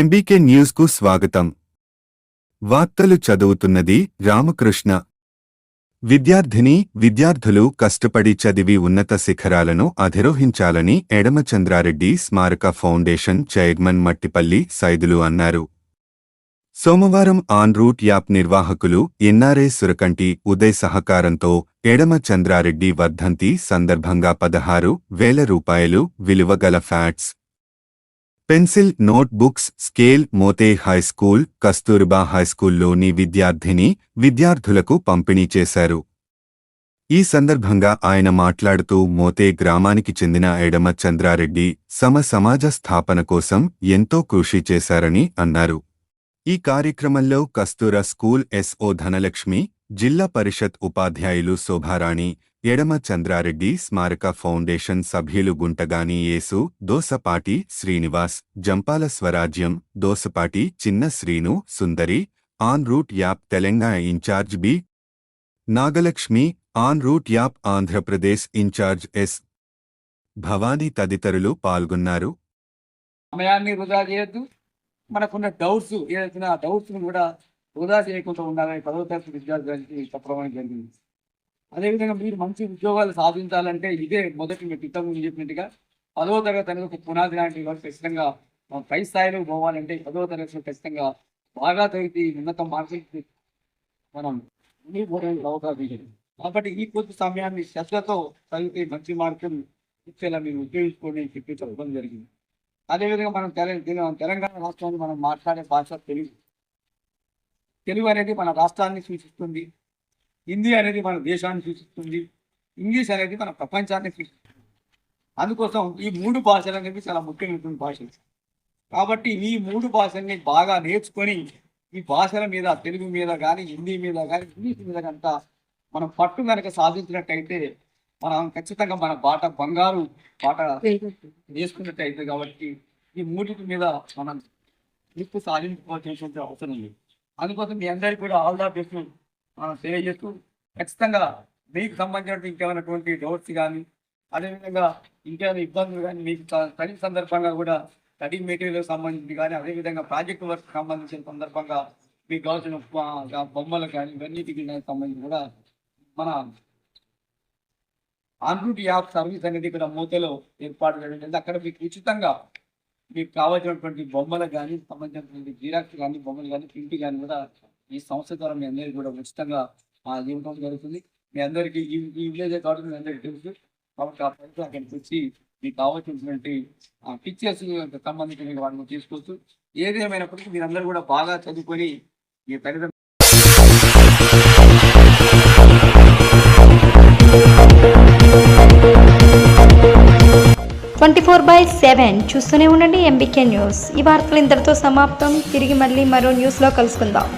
MBK న్యూస్కు స్వాగతం. వార్తలు చదువుతున్నది రామకృష్ణ. విద్యార్థిని విద్యార్థులు కష్టపడి చదివి ఉన్నత శిఖరాలను అధిరోహించాలని ఎడమచంద్రారెడ్డి స్మారక ఫౌండేషన్ చైర్మన్ మట్టిపల్లి సైదులు అన్నారు. సోమవారం ఆన్ రూట్ యాప్ నిర్వాహకులు ఎన్ఆర్ఏ సురకంటి ఉదయ్ సహకారంతో ఎడమ చంద్రారెడ్డి వర్ధంతి సందర్భంగా పదహారు వేల రూపాయలు విలువగల pads pencil note books scale Mothe high school Kasturba హైస్కూల్లోని విద్యార్థిని విద్యార్థులకు పంపిణీ చేశారు. ఈ సందర్భంగా ఆయన మాట్లాడుతూ మోతే గ్రామానికి చెందిన ఎడమ చంద్రారెడ్డి సమ సమాజ స్థాపన కోసం ఎంతో కృషి చేశారని అన్నారు. ఈ కార్యక్రమంలో కస్తూర స్కూల్ ఎస్ఓ ధనలక్ష్మి జిల్లా పరిషత్ ఉపాధ్యాయులు శోభారాణి ఎడమ చంద్రారెడ్డి స్మారక ఫౌండేషన్ సభ్యులు గుంటగాని యేసు Dosapati Srinivas Jampala Swarajyam Dosapati Chinna Srinu Sundari on route app Telangana in-charge B. Nagalakshmi on route app Andhra Pradesh in-charge S. Bhavani తదితరులు పాల్గొన్నారు. సమయాన్ని వృధా చేయొద్దు. మనకున్న డౌట్స్ ఏదైతే ఆ డౌట్స్ కూడా వృధా చేయకుండా ఉండాలని పదవ తరగతి విద్యార్థులకి చెప్పడం జరిగింది. అదేవిధంగా మీరు మంచి ఉద్యోగాలు సాధించాలంటే ఇదే మొదటి మీరు ఇంతకు ముందు చెప్పినట్టుగా పదవ తరగతి అనేది ఒక పునాది లాంటి వాళ్ళు ఖచ్చితంగా పై స్థాయిలో పోవాలంటే పదవ తరగతిలో ఖచ్చితంగా బాగా తగ్గి ఉన్నత మార్కులు మనం అవకాశం కాబట్టి ఈ కొద్ది సమయాన్ని శ్రద్ధతో చదివితే మంచి మార్కులు ఇచ్చేలా మీరు ఉపయోగించుకోండి అని చెప్పి చెప్పడం జరిగింది. అదేవిధంగా మనం తెల తెలంగాణ రాష్ట్రాన్ని మనం మాట్లాడే భాష తెలుగు. తెలుగు అనేది మన రాష్ట్రాన్ని సూచిస్తుంది. హిందీ అనేది మన దేశాన్ని సూచిస్తుంది. ఇంగ్లీష్ అనేది మన ప్రపంచాన్ని సూచిస్తుంది. అందుకోసం ఈ మూడు భాషలు అనేవి చాలా ముఖ్యమైనటువంటి భాషలు. కాబట్టి ఈ మూడు భాషల్ని బాగా నేర్చుకొని ఈ భాషల మీద తెలుగు మీద కానీ హిందీ మీద కానీ ఇంగ్లీష్ మీద కనుక మనం పట్టు కనుక సాధించినట్టయితే మనం ఖచ్చితంగా మన బాట బంగారు బాట చేసుకున్నట్టయితే కాబట్టి ఈ మూడింటి మీద మనం నిప్పు సాధించుకోవాల్సినటువంటి అవసరం ఉంది అందుకోసం మీ అందరికీ కూడా ఆల్ దా బెస్ట్. మనం తెలియజేస్తూ ఖచ్చితంగా మీకు సంబంధించినటువంటి ఇంకేమైనటువంటి డౌట్స్ కానీ అదేవిధంగా ఇంకేమైనా ఇబ్బందులు కానీ మీకు స్టడీ సందర్భంగా కూడా స్టడీ మెటీరియల్ సంబంధించి కానీ అదేవిధంగా ప్రాజెక్ట్ వర్క్ సంబంధించిన సందర్భంగా మీకు కావాల్సిన బొమ్మలు కానీ ఇవన్నిటికి సంబంధించి కూడా మన ఆన్రూట్ యాప్ సర్వీస్ అనేది ఇక్కడ మూతలో ఏర్పాటు చేయడం అక్కడ మీకు ఉచితంగా మీకు కావాల్సినటువంటి బొమ్మలు కానీ సంబంధించినటువంటి జిరాక్స్ కానీ బొమ్మలు కానీ ప్రింట్ కానీ కూడా ఈ సంస్థ ద్వారా మీ అందరికీ కూడా ఉచితంగా ఆ, ఇవ్వడం జరుగుతుంది. మీ అందరికీ ఈ ఈ విలేజ్ కాబట్టి మీ అందరికీ తెలుసు. కాబట్టి ఆ పైసలు అక్కడికి వచ్చి మీకు కావాల్సినటువంటి పిక్చర్స్ సంబంధించిన వాటిని తీసుకోవచ్చు ఏది ఏమైనప్పటికీ మీరందరూ కూడా బాగా చదువుకొని మీ తల్లిదండ్రులు ట్వంటీ ఫోర్ బై సెవెన్ చూస్తూనే ఉండండి ఎంబీకే న్యూస్. ఈ వార్తలు ఇంతటితో సమాప్తం. తిరిగి మళ్ళీ మరో న్యూస్లో కలుసుకుందాం.